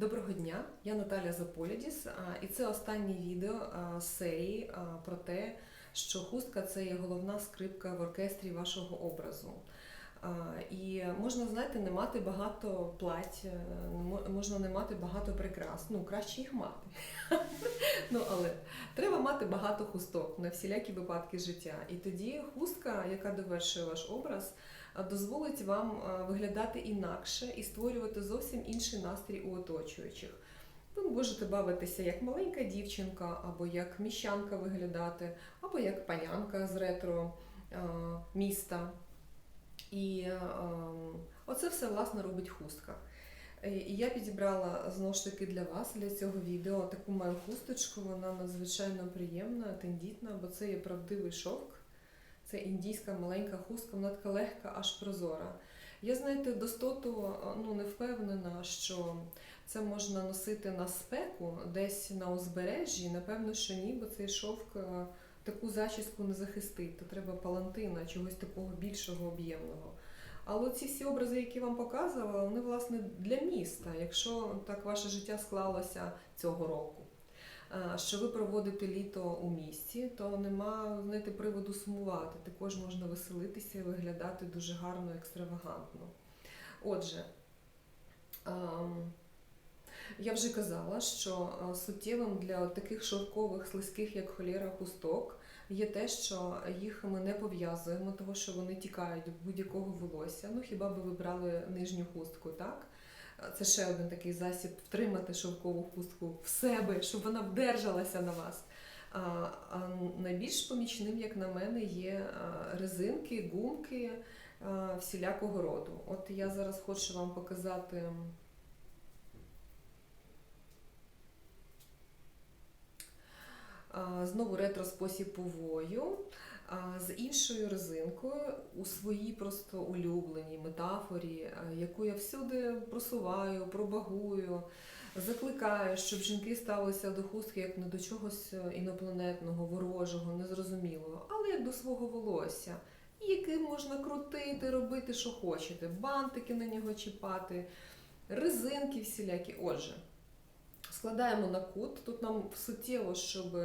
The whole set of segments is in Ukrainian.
Доброго дня, я Наталя Заполідіс, і це останнє відео з серії про те, що хустка це є головна скрипка в оркестрі вашого образу. І можна, знаєте, не мати багато плать, мо- можна не мати багато прикрас. Ну, краще їх мати. Ну, але треба мати багато хусток на всілякі випадки життя. І тоді хустка, яка довершує ваш образ, дозволить вам виглядати інакше і створювати зовсім інший настрій у оточуючих. Ви можете бавитися як маленька дівчинка, або як міщанка виглядати, або як панянка з ретро міста. І ем, оце все власне робить хустка. І я підібрала знову ж таки для вас для цього відео таку маю хусточку. Вона надзвичайно приємна, тендітна, бо це є правдивий шовк. Це індійська маленька хустка, вона така легка, аж прозора. Я, знаєте, достоту ну, не впевнена, що це можна носити на спеку десь на узбережжі. Напевно, що ні, бо цей шовк е, таку зачіску не захистить. То треба палантина, чогось такого більшого об'ємного. Але ці всі образи, які вам показувала, вони власне для міста, якщо так ваше життя склалося цього року. Що ви проводите літо у місті, то нема знаєте, приводу сумувати. Також можна веселитися і виглядати дуже гарно, екстравагантно. Отже, я вже казала, що е, суттєвим для таких шовкових, слизьких, як холєра, хусток є те, що їх ми не пов'язуємо, тому що вони тікають від будь-якого волосся. Ну хіба би ви брали нижню хустку, так? Е, Це ще один такий засіб втримати шовкову хустку в себе, щоб вона вдержалася на вас. А, найбільш помічним, як на мене, є резинки, гумки а, всілякого роду. От я зараз хочу вам показати. а, Знову ретро повою з іншою резинкою у своїй просто улюбленій метафорі, яку я всюди просуваю, пробагую, закликаю, щоб жінки ставилися до хустки як не до чогось е, інопланетного, ворожого, незрозумілого, але як до свого волосся, яким можна крутити, робити, що хочете, бантики на нього чіпати, резинки всілякі. Отже. Складаємо на кут. Тут нам суттєво, щоб,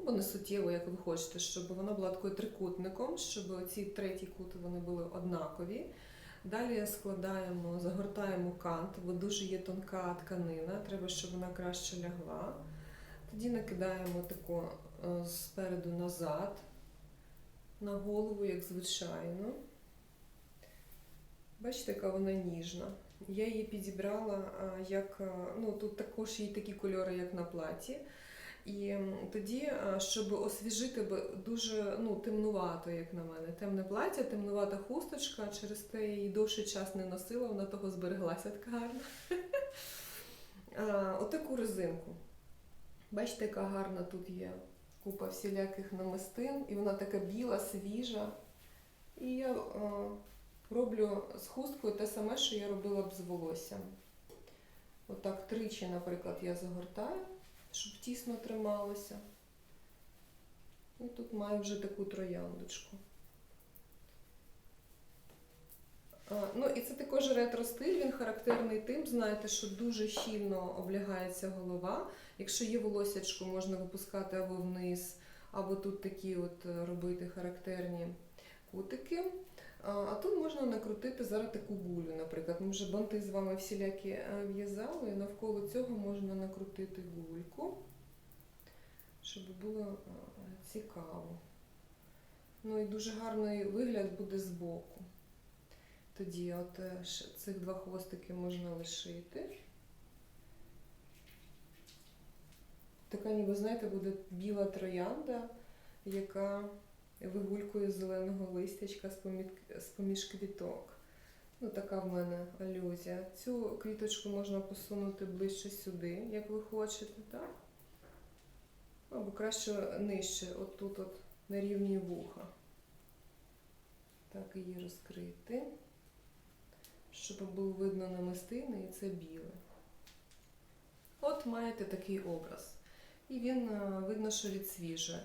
або не суттєво, як ви хочете, щоб вона була такою трикутником, щоб ці треті кути вони були однакові. Далі складаємо, загортаємо кант, бо дуже є тонка тканина, треба, щоб вона краще лягла. Тоді накидаємо таку е, спереду назад на голову, як звичайно. Бачите, яка вона ніжна. Я її підібрала як ну тут також є такі кольори, як на платі. І тоді, щоб освіжити дуже ну, темнувато, як на мене. Темне плаття, темнувата хусточка, через те її довший час не носила, вона того збереглася така гарна. Отаку резинку. Бачите, яка гарна тут є купа всіляких намистин, і вона така біла, свіжа. І я а, роблю з хусткою те саме, що я робила б з волоссям. Отак тричі, наприклад, я загортаю, щоб тісно трималося. І тут маю вже таку трояндочку. Ну і це також ретро-стиль, він характерний тим, знаєте, що дуже щільно облягається голова. Якщо є волосячку, можна випускати або вниз, або тут такі от е, робити характерні кутики. А тут можна накрутити зараз таку гулю, наприклад. Ми вже банти з вами всілякі е, в'язали, і навколо цього можна накрутити гульку, щоб було е, цікаво. Ну і дуже гарний вигляд буде збоку. Тоді от е, цих два хвостики можна лишити. Така, ніби, знаєте, буде біла троянда, яка вигулькою зеленого листячка з-поміж, квіток. Ну, така в мене алюзія. Цю квіточку можна посунути ближче сюди, як ви хочете, так? Або краще нижче, от тут, от, на рівні вуха. Так, її розкрити, щоб було видно намистини, і це біле. От маєте такий образ. І він видно, що відсвіжує.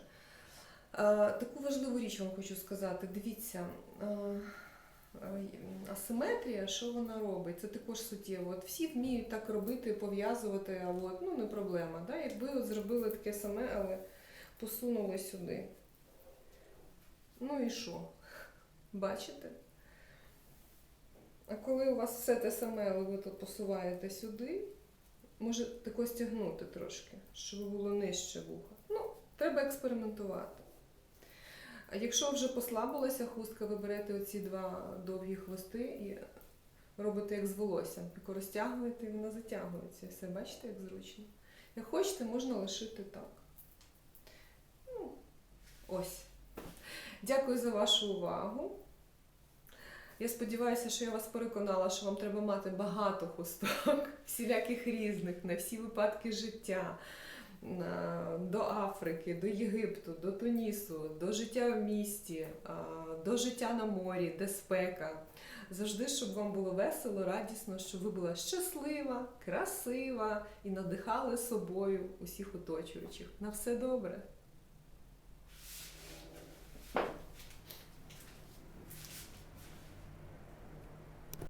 Е, Таку важливу річ вам хочу сказати. Дивіться, е, е, асиметрія, що вона робить? Це також суттєво. От всі вміють так робити, пов'язувати, от, ну не проблема. Да? Якби от зробили таке саме, але посунули сюди. Ну і що? Бачите? А коли у вас все те саме, але ви тут посуваєте сюди, може тако стягнути трошки, щоб було нижче вуха. Ну, треба експериментувати. А якщо вже послабилася хустка, ви берете оці два довгі хвости і робите як з волоссям. Тако розтягуєте і вона затягується. Все, бачите, як зручно. Як хочете, можна лишити так. Ну, ось. Дякую за вашу увагу. Я сподіваюся, що я вас переконала, що вам треба мати багато хусток, всіляких різних, на всі випадки життя, до Африки, до Єгипту, до Тунісу, до життя в місті, до життя на морі, де спека. Завжди, щоб вам було весело, радісно, щоб ви була щаслива, красива і надихали собою усіх оточуючих. На все добре.